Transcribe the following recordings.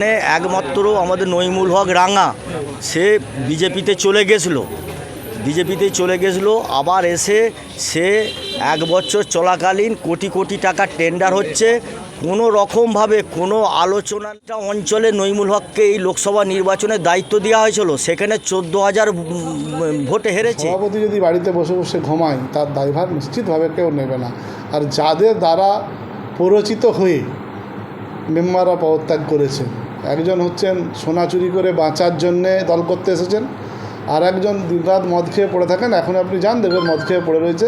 মানে একমাত্র আমাদের নইমুল হক রাঙা, সে বিজেপিতে চলে গেছিল। বিজেপিতে চলে গেছিল, আবার এসে সে এক বছর চলাকালীন কোটি কোটি টাকা টেন্ডার হচ্ছে। কোনো রকমভাবে কোনো আলোচনাটা অঞ্চলে নইমুল হককে এই লোকসভা নির্বাচনের দায়িত্ব দেওয়া হয়েছিল, সেখানে চোদ্দ হাজার ভোটে হেরেছে। সভাপতি যদি বাড়িতে বসে বসে ঘুমায়, তার দায়ভার নিশ্চিতভাবে কেউ নেবে না। আর যাদের দ্বারা প্ররোচিত হয়ে মেম্বাররা পদত্যাগ করেছে একজন হচ্ছেন সোনা চুরি করে বাঁচার জন্যে দল করতে এসেছেন, আর একজন দিনরাত মদ খেয়ে পড়ে থাকেন। এখন আপনি যান, দেখবেন মদ খেয়ে পড়ে রয়েছে।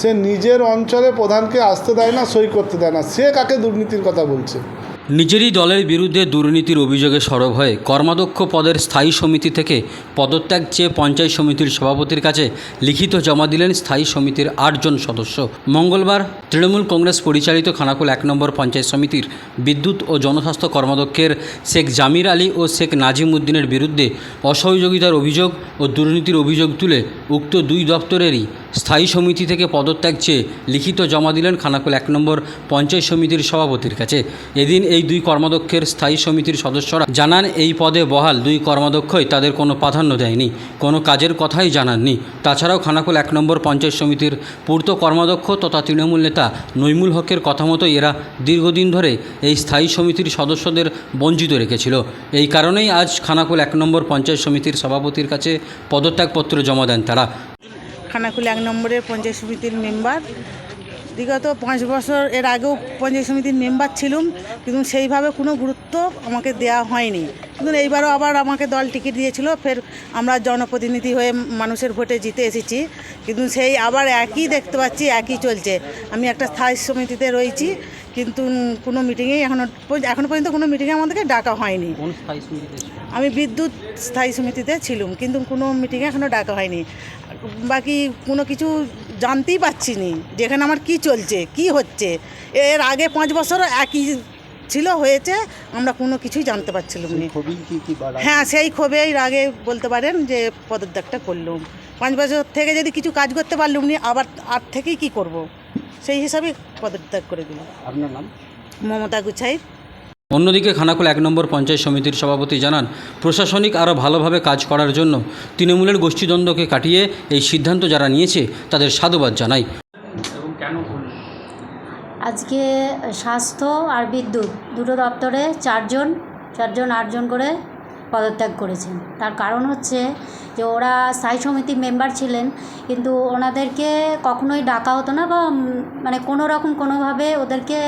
সে নিজের অঞ্চলে প্রধানকে আসতে দেয় না, সই করতে দেয় না। সে কাকে দুর্নীতির কথা বলছে? নিজেরই দলের বিরুদ্ধে দুর্নীতির অভিযোগে সরব হয়ে কর্মাধ্যক্ষ পদের স্থায়ী সমিতি থেকে পদত্যাগ চেয়ে পঞ্চায়েত সমিতির সভাপতির কাছে লিখিত জমা দিলেন স্থায়ী সমিতির আটজন সদস্য। মঙ্গলবার তৃণমূল কংগ্রেস পরিচালিত খানাকুল এক নম্বর পঞ্চায়েত সমিতির বিদ্যুৎ ও জনস্বাস্থ্য কর্মাধ্যক্ষের শেখ জামির আলী ও শেখ নাজিম উদ্দিনের বিরুদ্ধে অসহযোগিতার অভিযোগ ও দুর্নীতির অভিযোগ তুলে উক্ত দুই দপ্তরেরই স্থায়ী সমিতি থেকে পদত্যাগ চেয়ে লিখিত জমা দিলেন খানাকুল এক নম্বর পঞ্চায়েত সমিতির সভাপতির কাছে। এদিন এই দুই কর্মাধ্যক্ষের স্থায়ী সমিতির সদস্যরা জানান, এই পদে বহাল দুই কর্মাধ্যক্ষই তাদের কোনো প্রাধান্য দেয়নি, কোনো কাজের কথাই জানাননি। তাছাড়াও খানাকুল এক নম্বর পঞ্চায়েত সমিতির পূর্ত কর্মাধ্যক্ষ তথা তৃণমূল নেতা নৈমুল হকের কথা মতো এরা দীর্ঘদিন ধরে এই স্থায়ী সমিতির সদস্যদের বঞ্চিত রেখেছিল। এই কারণেই আজ খানাকুল এক নম্বর পঞ্চায়েত সমিতির সভাপতির কাছে পদত্যাগপত্র জমা দেন তারা। খানাকুল এক নম্বরের পঞ্চায়েত সমিতির মেম্বার। বিগত পাঁচ বছর এর আগেও পঞ্চায়েত সমিতির মেম্বার ছিলাম কিন্তু সেইভাবে কোনো গুরুত্ব আমাকে দেওয়া হয়নি। কিন্তু এইবারও আবার আমাকে দল টিকিট দিয়েছিল ফের আমরা জনপ্রতিনিধি হয়ে মানুষের ভোটে জিতে এসেছি। কিন্তু সেই আবার একই দেখতে পাচ্ছি একই চলছে। আমি একটা স্থায়ী সমিতিতে রয়েছি কিন্তু কোনো মিটিংয়েই এখনও এখনও পর্যন্ত কোনো মিটিংয়ে আমাদেরকে ডাকা হয়নি। আমি বিদ্যুৎ স্থায়ী সমিতিতে ছিলাম কিন্তু কোনো মিটিংয়ে এখনও ডাকা হয়নি। বাকি কোনো কিছু জানতেই পারছি নি যেখানে আমার কি চলছে কি হচ্ছে। এর আগে পাঁচ বছর একই ছিল হয়েছে আমরা কোনো কিছুই জানতে পারছিলাম না। হ্যাঁ সেই ক্ষোভেই আগে বলতে পারেন যে পদত্যাগটা করলাম। পাঁচ বছর থেকে যদি কিছু কাজ করতে পারলাম না আবার আর থেকেই কি করব? সেই হিসাবে পদত্যাগ করে দিলাম। আপনার নাম? মমতা গুছাই। অন্যদিকে খানাকুল এক নম্বর পঞ্চায়েত সমিতির সভাপতি জানান প্রশাসনিক আরও ভালোভাবে কাজ করার জন্য তৃণমূলের গোষ্ঠীদ্বন্দ্বকে কাটিয়ে এই সিদ্ধান্ত যারা নিয়েছে তাদের সাধুবাদ জানাই। আজকে স্বাস্থ্য আর বিদ্যুৎ দুটো দপ্তরে চারজন চারজন আটজন করে পদত্যাগ করেছেন। তার কারণ হচ্ছে যে ওরা স্থায়ী সমিতির মেম্বার ছিলেন, কিন্তু ওনাদেরকে কখনোই ডাকা হতো না বা মানে কোনো রকম কোনোভাবে ওদেরকে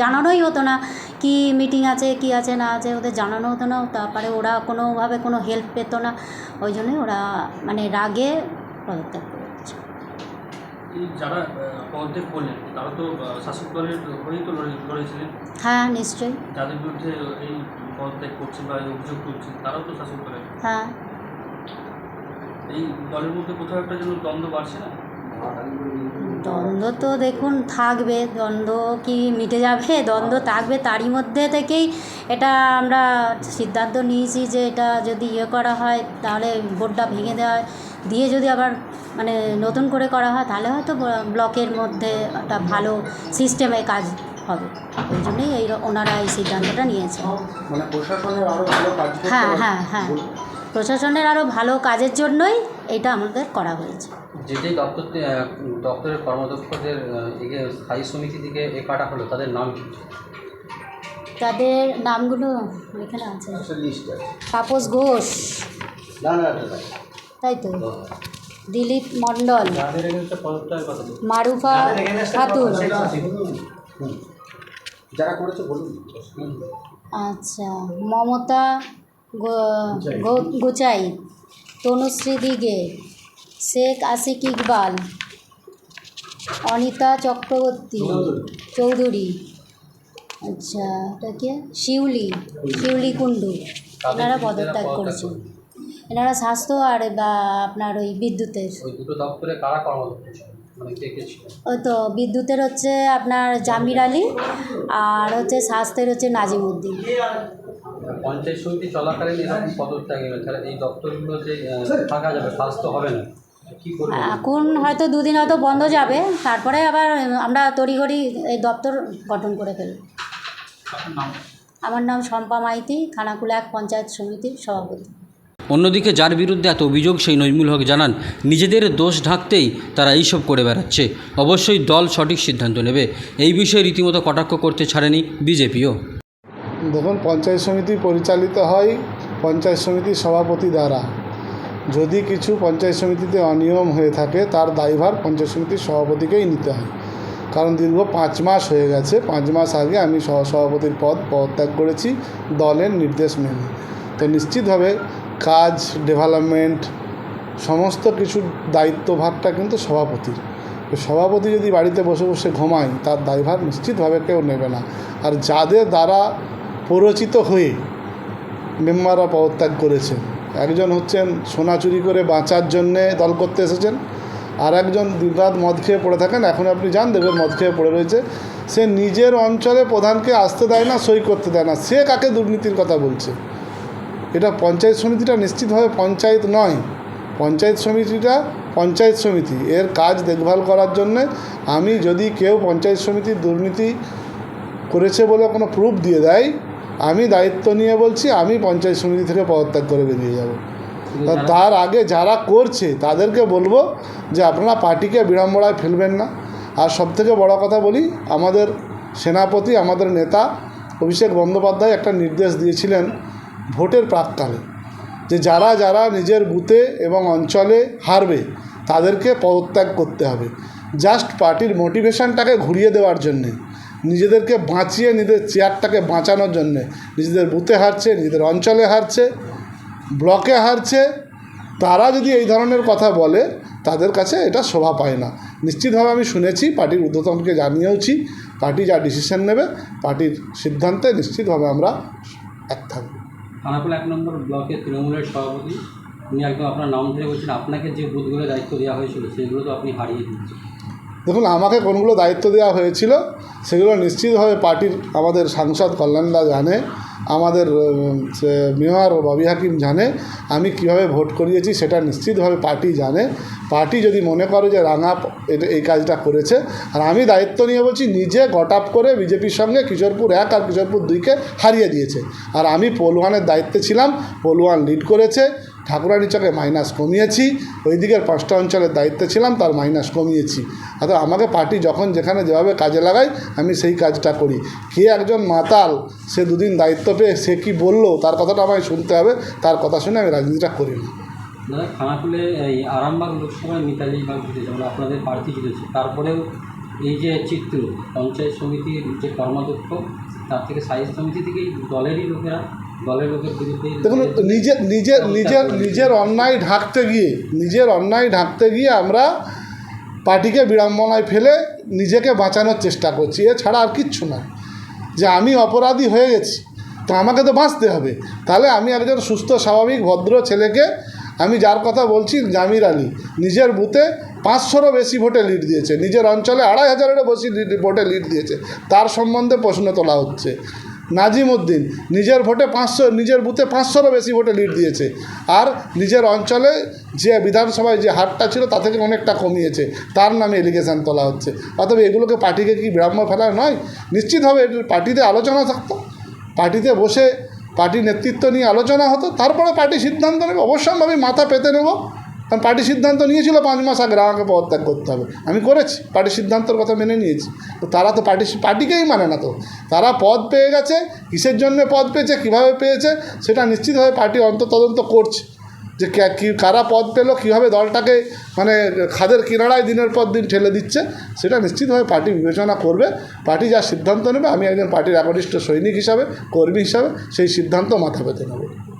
জানানোই হতো না কি মিটিং আছে, কি আছে, না আছে, ওদের জানানো হতো না। তারপরে ওরা কোনোভাবে কোনো হেল্প পেতো না। ওই জন্যই ওরা মানে রাগে পদত্যাগ এই যারা করলেন তারা তো শাসক দলের হয়েই তো লড়েছিলেন হ্যাঁ নিশ্চয়ই। যাদের বিরুদ্ধে এই পদত্যাগ করছেন বা অভিযোগ করছেন তারাও তো শাসক দলের। হ্যাঁ। এই দলের মধ্যে কোথাও একটা যেন দ্বন্দ্ব বাড়ছে না? দ্বন্দ্ব তো দেখুন থাকবে। দ্বন্দ্ব কি মিটে যাবে? দ্বন্দ্ব থাকবে তারই মধ্যে থেকেই এটা আমরা সিদ্ধান্ত নিয়েছি যে এটা যদি ইয়ে করা হয় তাহলে বোর্ডটা ভেঙে দেওয়া হয়। দিয়ে যদি আবার মানে নতুন করে করা হয় তাহলে হয়তো ব্লকের মধ্যে একটা ভালো সিস্টেমে কাজ হবে। ওই জন্যই এই ওনারা এই সিদ্ধান্তটা নিয়েছেন মানে প্রশাসনের আরও ভালো কাজ হ্যাঁ হ্যাঁ হ্যাঁ। প্রশাসনের আরও ভালো কাজের জন্যই এটা আমাদের করা হয়েছে। যে যে দপ্তর দপ্তরের কর্মদক্ষদের স্থায়ী সমিতি থেকে এ কাটা হলো তাদের নাম কি? তাদের নামগুলো এখানে আছে। তাপস ঘোষ। তাই তো? দিলীপ মণ্ডল। মারুফা খাতুন। আচ্ছা মমতা গোচাই তনুশ্রী দিগে শেখ আশিক ইকবাল অনিতা চক্রবর্তী চৌধুরী। আচ্ছা এটা কে? শিউলি শিউলি কুণ্ডু। এনারা পদত্যাগ করেছেন এনারা স্বাস্থ্য আর বা আপনার ওই বিদ্যুতের। ওই দুটো দপ্তরে কারা কর্মদক্ষ ছিল? মানে কে কে ছিল? ওই তো বিদ্যুতের হচ্ছে আপনার জামির আলী আর হচ্ছে স্বাস্থ্যের হচ্ছে নাজিমুদ্দিন। পঞ্চায়েত সমিতি চলাকালীন এরকম পদত্যাগ তাহলে এই দপ্তরগুলো যে আহ, যাবে স্বাস্থ্য হবে না এখন হয়তো দুদিন হয়তো বন্ধ যাবে তারপরে আবার আমরা তড়িঘড়ি এই দপ্তর গঠন করে ফেলব। আমার নাম শম্পা মাইতি খানাকুলা এক পঞ্চায়েত সমিতির সভাপতি। অন্যদিকে যার বিরুদ্ধে এত অভিযোগ, সেই নজমুল হক জানান, নিজেদের দোষ ঢাকতেই তারা এইসব করে বেড়াচ্ছে। অবশ্যই দল সঠিক সিদ্ধান্ত নেবে। এই বিষয়ে রীতিমতো কটাক্ষ করতে ছাড়েনি বিজেপিও। দেখুন, পঞ্চায়েত সমিতি পরিচালিত হয় পঞ্চায়েত সমিতির সভাপতি দ্বারা। যদি কিছু পঞ্চায়েত সমিতিতে অনিয়ম হয়ে থাকে, তার দায়ভার পঞ্চায়েত সমিতির সভাপতিকেই নিতে হয়। কারণ দীর্ঘ পাঁচ মাস হয়ে গেছে, পাঁচ মাস আগে আমি সহ সভাপতির পদ পদত্যাগ করেছি, দলের নির্দেশ মেনে। তো নিশ্চিতভাবে কাজ ডেভেলপমেন্ট সমস্ত কিছুর দায়িত্বভারটা কিন্তু সভাপতির সভাপতি যদি বাড়িতে বসে বসে ঘুমায়, তার দায়ভার নিশ্চিতভাবে কেউ নেবে না। আর যাদের দ্বারা প্ররোচিত হয়ে মেম্বাররা পদত্যাগ করেছে একজন হচ্ছেন সোনা চুরি করে বাঁচার জন্যে দল করতে এসেছেন, আর একজন দিনরাত মদ খেয়ে পড়ে থাকেন, এখন আপনি যান দেখবেন মদ খেয়ে পড়ে রয়েছে। সে নিজের অঞ্চলে প্রধানকে আসতে দেয় না, সই করতে দেয় না। সে কাকে দুর্নীতির কথা বলছে? এটা পঞ্চায়েত সমিতিটা নিশ্চিতভাবে পঞ্চায়েত নয়। পঞ্চায়েত সমিতিটা পঞ্চায়েত সমিতি। এর কাজ দেখভাল করার জন্যে আমি যদি কেউ পঞ্চায়েত সমিতির দুর্নীতি করেছে বলে কোনো প্রুফ দিয়ে দেয় আমি দায়িত্ব নিয়ে বলছি আমি পঞ্চায়েত সমিতি থেকে পদত্যাগ করে বেরিয়ে যাব। তার আগে যারা করছে তাদেরকে বলব যে আপনারা পার্টিকে বিড়ম্বনায় ফেলবেন না। আর সবথেকে বড় কথা বলি আমাদের সেনাপতি আমাদের নেতা অভিষেক বন্দ্যোপাধ্যায় একটা নির্দেশ দিয়েছিলেন ভোটের প্রাককালে যে যারা যারা নিজের বুথে এবং অঞ্চলে হারবে তাদেরকে পদত্যাগ করতে হবে। জাস্ট পার্টির মোটিভেশনটাকে ঘুরিয়ে দেওয়ার জন্যে, নিজেদেরকে বাঁচিয়ে নিজেদের চেয়ারটাকে বাঁচানোর জন্যে, নিজেদের বুথে হারছে, নিজেদের অঞ্চলে হারছে, ব্লকে হারছে, তারা যদি এই ধরনের কথা বলে, তাদের কাছে এটা শোভা পায় না। নিশ্চিতভাবে আমি শুনেছি, পার্টির ঊর্ধ্বতনকে জানিয়েওছি, পার্টি যা ডিসিশন নেবে, পার্টির সিদ্ধান্তে নিশ্চিতভাবে আমরা এক থাকব। খানাকুলা এক নম্বর ব্লকের তৃণমূলের সভাপতি। উনি একদম আপনার নাম ধরে বলছেন, আপনাকে যে বুথগুলো দায়িত্ব দেওয়া হয়েছিল, সেগুলো তো আপনি হারিয়ে দিয়েছেন দেখুন, আমাকে কোনগুলো দায়িত্ব দেওয়া হয়েছিল, সেগুলো নিশ্চিতভাবে পার্টির আমাদের সাংসদ কল্যাণদা জানে। আমাদের মেয়র ববি হাকিম জানে আমি কীভাবে ভোট করিয়েছি সেটা নিশ্চিতভাবে পার্টি জানে। পার্টি যদি মনে করে যে রাঙা এই কাজটা করেছে, আর আমি দায়িত্ব নিয়ে বলছি নিজে গট আপ করে বিজেপির সঙ্গে কিশোরপুর এক আর কিশোরপুর দুইকে হারিয়ে দিয়েছে। আর আমি পলুয়ানের দায়িত্বে ছিলাম পলুয়ান লিড করেছে ঠাকুরানী চকে মাইনাস কমিয়েছি ওই দিকের পাঁচটা অঞ্চলের দায়িত্বে ছিলাম, তার মাইনাস কমিয়েছি। অর্থাৎ আমাকে পার্টি যখন যেখানে যেভাবে কাজে লাগায়, আমি সেই কাজটা করি। কে একজন মাতাল, সে দুদিন দায়িত্ব পেয়ে সে কি বলল, তার কথাটা আমায় শুনতে হবে, তার কথা শুনে আমি রাজনীতিটা করি না। তারপরেও এই যে চিত্র, পঞ্চায়েত সমিতির যে কর্মাধ্যক্ষ, তার থেকে সাইজ সমিতি থেকেই দলেরই লোকেরা দেখুন নিজের নিজের নিজের নিজের অন্যায় ঢাকতে গিয়ে নিজের অন্যায় ঢাকতে গিয়ে আমরা পার্টিকে বিড়ম্বনায় ফেলে নিজেকে বাঁচানোর চেষ্টা করছি। এছাড়া আর কিচ্ছু না। যে আমি অপরাধী হয়ে গেছি তো আমাকে তো বাঁচতে হবে। তাহলে আমি একজন সুস্থ স্বাভাবিক ভদ্র ছেলেকে আমি যার কথা বলছি জামির আলী নিজের বুথে পাঁচশোরও বেশি ভোটে লিড দিয়েছে। নিজের অঞ্চলে আড়াই হাজারেরও বেশি ভোটে লিড দিয়েছে। তার সম্বন্ধে প্রশ্ন তোলা হচ্ছে। নাজিম উদ্দিন নিজের ভোটে পাঁচশো, নিজের বুথে পাঁচশোরও বেশি ভোটে লিড দিয়েছে। আর নিজের অঞ্চলে যে বিধানসভায় যে হারটা ছিল তা থেকে অনেকটা কমিয়েছে, তার নামে এলিগেশন তোলা হচ্ছে। অতএব এগুলোকে পার্টিকে কি বিড়ম্ব ফেলা নয়? নিশ্চিতভাবে পার্টিতে আলোচনা থাকতো। পার্টিতে বসে পার্টি নেতৃত্ব নিয়ে আলোচনা হতো তারপরে পার্টি সিদ্ধান্ত নেবে আমি মাথা পেতে নেব। কারণ পার্টি সিদ্ধান্ত নিয়েছিল পাঁচ মাস আগে আমাকে পদত্যাগ করতে হবে। আমি করেছি পার্টির সিদ্ধান্তর কথা মেনে নিয়েছি। তো তারা তো পার্টি পার্টিকেই মানে না তো। তারা পদ পেয়ে গেছে, কিসের জন্য পদ পেয়েছে, কীভাবে পেয়েছে, সেটা নিশ্চিতভাবে পার্টি অন্ততদন্ত করছে। যে কে- কারা পদ পেল, কীভাবে দলটাকে মানে খাদের কিনারায় দিনের পর দিন ঠেলে দিচ্ছে, সেটা নিশ্চিতভাবে পার্টি বিবেচনা করবে। পার্টি যা সিদ্ধান্ত নেবে, আমি একজন পার্টির একনিষ্ঠ সৈনিক হিসাবে, কর্মী হিসাবে, সেই সিদ্ধান্ত মাথা পেতে নেব।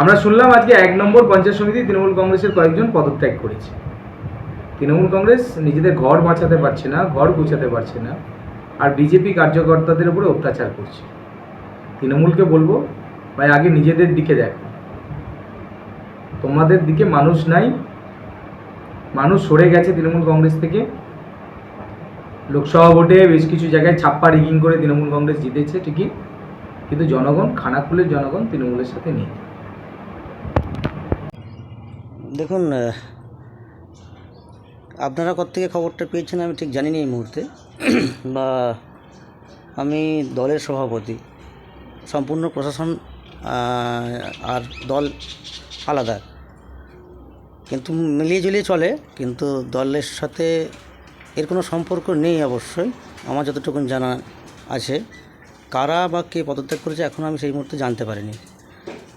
আমরা শুনলাম আজকে এক নম্বর পঞ্চায়েত সমিতি তৃণমূল কংগ্রেসের কয়েকজন পদত্যাগ করেছে। তৃণমূল কংগ্রেস নিজেদের ঘর বাঁচাতে পারছে না, ঘর গুছাতে পারছে না, আর বিজেপি কার্যকর্তাদের উপরে অত্যাচার করছে। তৃণমূলকে বলব, ভাই, আগে নিজেদের দিকে দেখো। তোমাদের দিকে মানুষ নাই, মানুষ সরে গেছে তৃণমূল কংগ্রেস থেকে। লোকসভা ভোটে বেশ কিছু জায়গায় ছাপ্পা রিগিং করে তৃণমূল কংগ্রেস জিতেছে ঠিকই, কিন্তু জনগণ খানাকুলের জনগণ তৃণমূলের সাথে নেই। দেখুন আপনারা থেকে খবরটা পেয়েছেন আমি ঠিক জানি না এই মুহূর্তে। বা আমি দলের সভাপতি। সম্পূর্ণ প্রশাসন আর দল আলাদা। কিন্তু মিলিয়ে ঝুলিয়ে চলে, কিন্তু দলের সাথে এর কোনো সম্পর্ক নেই অবশ্যই, আমার যতটুকু জানা আছে। কারা বা কে পদত্যাগ করেছে এখন আমি সেই মুহূর্তে জানতে পারিনি।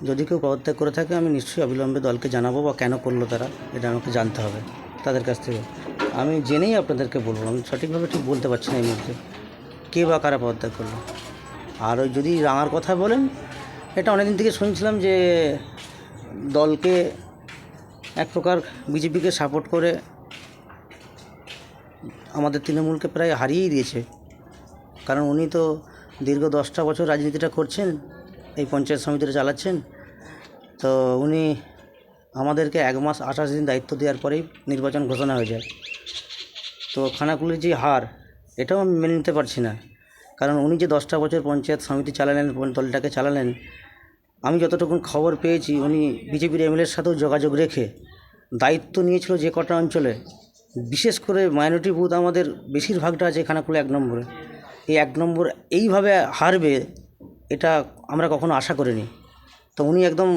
যদি কেউ পদত্যাগ করে থাকে, আমি নিশ্চয়ই অবিলম্বে দলকে জানাব বা কেন করল তারা, এটা আমাকে জানতে হবে তাদের কাছ থেকে। আমি জেনেই আপনাদেরকে বলব, আমি সঠিকভাবে ঠিক বলতে পারছি না এই মুহূর্তে কে বা কারা পদত্যাগ করল। আর ওই যদি রাঙার কথা বলেন, এটা অনেকদিন থেকে শুনছিলাম যে দলকে এক প্রকার বিজেপিকে সাপোর্ট করে আমাদের তৃণমূলকে প্রায় হারিয়েই দিয়েছে। কারণ উনি তো দীর্ঘ দশটা বছর রাজনীতিটা করছেন এই পঞ্চায়েত সমিতিটা চালাচ্ছেন? তো উনি আমাদেরকে এক মাস আঠাশ দিন দায়িত্ব দেওয়ার পরেই নির্বাচন ঘোষণা হয়ে যায়। তো খানাকুলির যে হার, এটাও আমি মেনে নিতে পারছি না। কারণ উনি যে দশটা বছর পঞ্চায়েত সমিতি চালালেন, দলটাকে চালালেন, আমি যতটুকু খবর পেয়েছি, উনি বিজেপির এমএলএর সাথেও যোগাযোগ রেখে দায়িত্ব নিয়েছিল যে কটা অঞ্চলে। বিশেষ করে মাইনরিটি বুথ আমাদের বেশিরভাগটা আছে খানাকুলে এক নম্বরে। এই এক নম্বর এইভাবে হারবে এটা আমরা কখনো আশা করিনি। তো উনি একদম,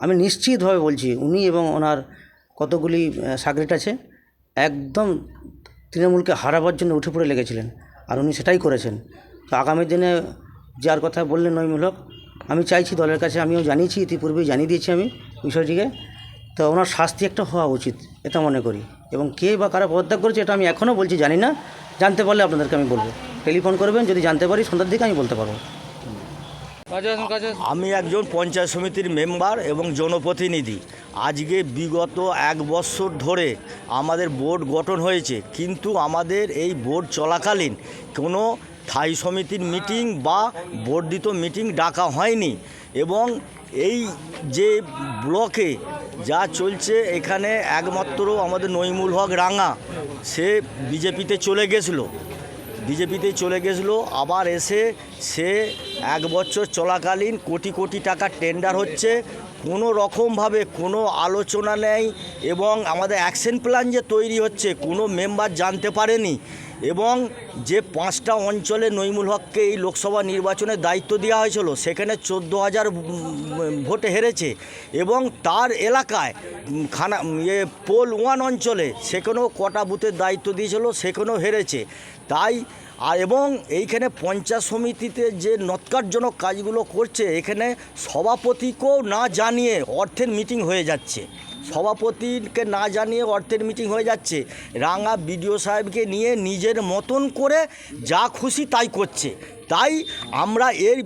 আমি নিশ্চিতভাবে বলছি, উনি এবং ওনার কতগুলি সাকরেট আছে, একদম তৃণমূলকে হারাবার জন্য উঠে পড়ে লেগেছিলেন আর উনি সেটাই করেছেন। তো আগামী দিনে যার কথা বললেন নৈমূলক আমি চাইছি দলের কাছে, আমিও জানিয়েছি, ইতিপূর্বেই জানিয়ে দিয়েছি আমি বিষয়টিকে। তো ওনার শাস্তি একটা হওয়া উচিত, এটা মনে করি। এবং কে বা কারা পদত্যাগ করেছে, এটা আমি এখনও বলছি, জানি না। জানতে পারলে আপনাদেরকে আমি বলব। টেলিফোন করবেন, যদি জানতে পারি, সন্ধ্যার দিকে আমি বলতে পারব। আমি একজন পঞ্চায়েত সমিতির মেম্বার এবং জনপ্রতিনিধি। আজকে বিগত এক বছর ধরে আমাদের বোর্ড গঠন হয়েছে, কিন্তু আমাদের এই বোর্ড চলাকালীন কোনো স্থায়ী সমিতির মিটিং বা বর্ধিত মিটিং ডাকা হয়নি এবং এই যে ব্লকে যা চলছে, এখানে একমাত্র আমাদের নইমুল হক রাঙা, সে বিজেপিতে চলে গেছিল। বিজেপিতে চলে গেছিল, আবার এসে সে এক বছর চলাকালীন কোটি কোটি টাকা টেন্ডার হচ্ছে। কোনো রকমভাবে কোনো আলোচনা নেই এবং আমাদের অ্যাকশন প্ল্যান যে তৈরি হচ্ছে, কোনো মেম্বার জানতে পারেনি। এবং যে পাঁচটা অঞ্চলে নইমুল হককে এই লোকসভা নির্বাচনের দায়িত্ব দেওয়া হয়েছিল, সেখানে চোদ্দ হাজার ভোটে হেরেছে এবং তার এলাকায় খানা ইয়ে পোল ওয়ান অঞ্চলে সেখানেও কটা বুথের দায়িত্ব দিয়েছিল, সেখানেও হেরেছে। তাই, আর এবং এইখানে পঞ্চায়েত সমিতিতে যে নৎকারজনক কাজগুলো করছে, এখানে সভাপতিকেও না জানিয়ে অর্থের মিটিং হয়ে যাচ্ছে। সভাপতিকে না জানিয়ে অর্থের মিটিং হয়ে যাচ্ছে। রাঙা বিডিও সাহেবকে নিয়ে নিজের মতন করে যা খুশি তাই করছে। তাই আমরা এর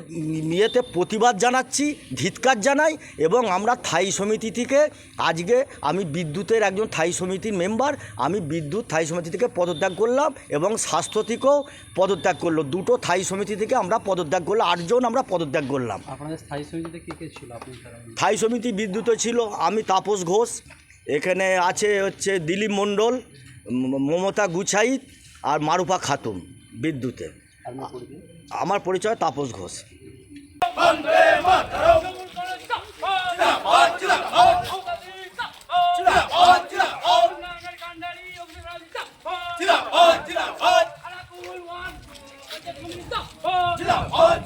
ইয়েতে প্রতিবাদ জানাচ্ছি ধিৎকার জানাই এবং আমরা থাই সমিতি থেকে আজকে আমি বিদ্যুতের একজন থাই সমিতির মেম্বার আমি বিদ্যুৎ থাই সমিতি থেকে পদত্যাগ করলাম এবং স্বাস্থ্য থেকেও পদত্যাগ করল। দুটো থাই সমিতি থেকে আমরা পদত্যাগ করলাম আটজন আমরা পদত্যাগ করলাম। আপনাদের স্থায়ী সমিতিতে কে কে ছিল আপনি থাই সমিতি বিদ্যুৎও ছিল আমি তাপস ঘোষ এখানে আছে হচ্ছে দিলীপ মণ্ডল মমতা গুছাইত আর মারুফা খাতুন বিদ্যুতে। আমার পরিচয় তাপস ঘোষ। Get